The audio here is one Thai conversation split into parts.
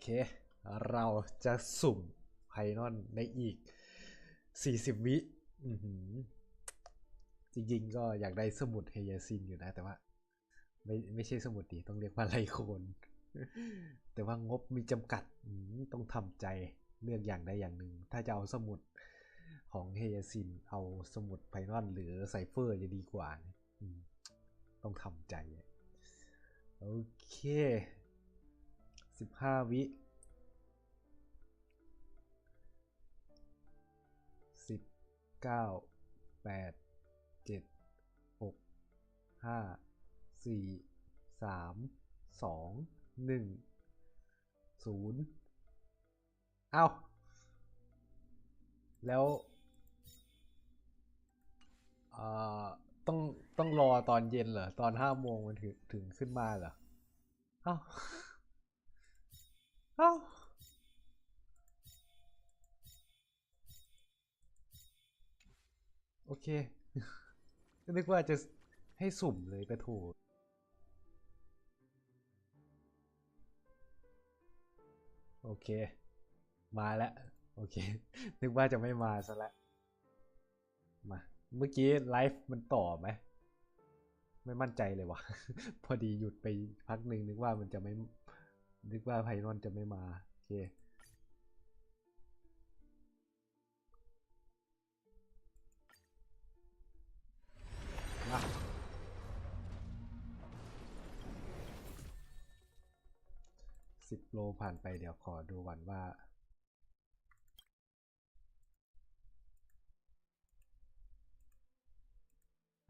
เค เราจะสุ่มไพนอนในอีก 40 วิจริงๆ ก็อยากได้สมุดเฮยาซินอยู่นะ แต่ว่า ไม่ไม่ใช่สมุดดีต้องเรียกว่าไลโคน แต่ว่างบมีจำกัดต้องทำใจเลือกอย่างใดอย่างหนึ่ง ถ้าจะเอาสมุดของเฮยาซิน เอาสมุดไพนอนหรือไซเฟอร์จะดีกว่า ต้องทำใจ โอเค สิบห้าวิสิบเก้าแปดเจ็ดหกห้าสี่สามสองหนึ่งศูนย์เอาแล้วเอ่อต้องต้องรอตอนเย็นเหรอ ตอนห้าโมงมันถึงถึงขึ้นมาเหรอ เอ้า เอ้าโอเคนึกว่าจะให้สุ่มเลยกระถูกโอเค มาแล้ว โอเค นึกว่าจะไม่มาซะแล้วมา เมื่อกี้ไลฟ์มันต่อไหม ไม่มั่นใจเลยวะ พอดีหยุดไปพักหนึ่งนึกว่ามันจะไม่ นึกว่าไพนอนจะไม่มา โอเค มาสิบโลผ่านไปเดี๋ยวขอดูวันว่า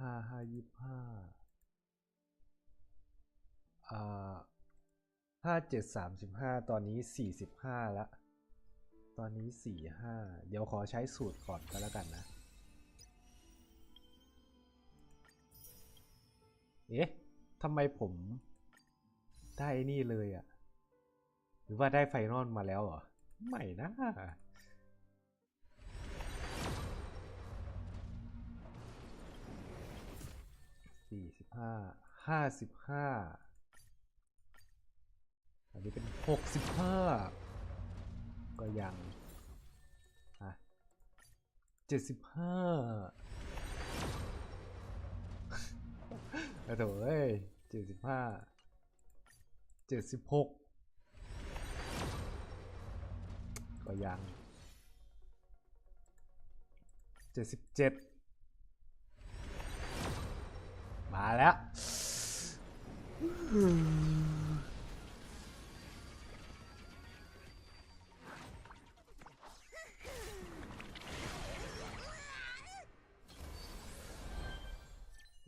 ห้าห้ายี่ห้าอ่า ห้าเจ็ดสามสิบห้าตอนนี้สี่สิบห้าละ ตอนนี้สี่ห้าเดี๋ยวขอใช้สูตรก่อนก็แล้วกันนะ เอ๊ะทำไมผมได้ไอ้นี่เลยอะ่ะ หรือว่าได้ไฟนอลมาแล้วเหรอ ไม่นะสี่สิบห้าห้าสิบห้า อันนี้เป็นหกสิบห้าก็ยังอะเจ็ดสิบห้าโอ้โถเอ้ยเจ็ดสิบห้าเจ็ดสิบหกก็ยังเจ็ดสิบเจ็ดมาแล้ว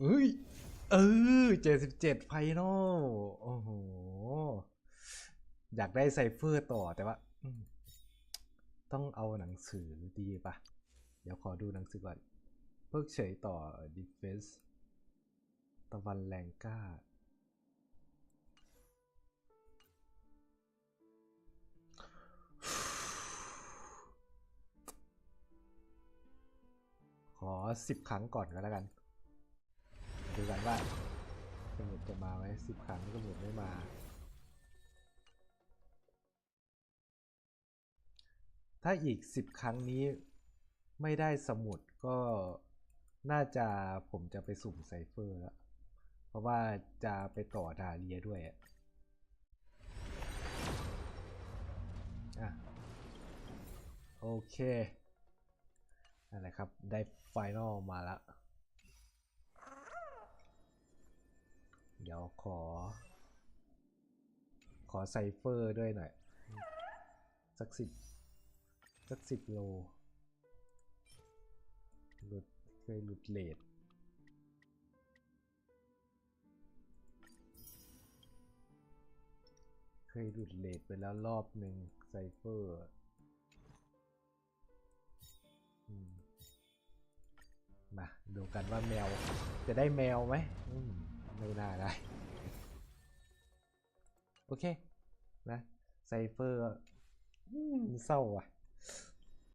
เฮ้ย เออเจ็ดสิบเจ็ดไฟนอลโอ้โห อยากได้ไซเฟอร์ต่อแต่ว่า ต้องเอาหนังสือดีปะเดี๋ยวขอดูหนังสือก่อน เพิกเฉยต่อ Defense ตะวันแรงกล้า ขอสิบครั้งก่อนก็แล้วกัน ดูกันว่าสมุดจะมาไหมสิบครั้งสมุดไม่มาถ้าอีกสิบครั้งนี้ไม่ได้สมุดก็น่าจะผมจะไปสุ่มไซเฟอร์แล้ว เพราะว่าจะไปต่อดาเลียด้วยอะอะโอเคนั่นแหละครับ ได้ไฟนอลมาแล้ว เดี๋ยวขอ ขอไซเฟอร์ด้วยหน่อย สักสิบสักสิบโล หลุดเคยหลุดเลทเคยหลุดเลทไปแล้วรอบหนึ่งไซเฟอร์มาดูกันว่าแมวจะได้แมวไหมม ไม่น่าได้ โอเค นะไซเฟอร์เศร้าอะ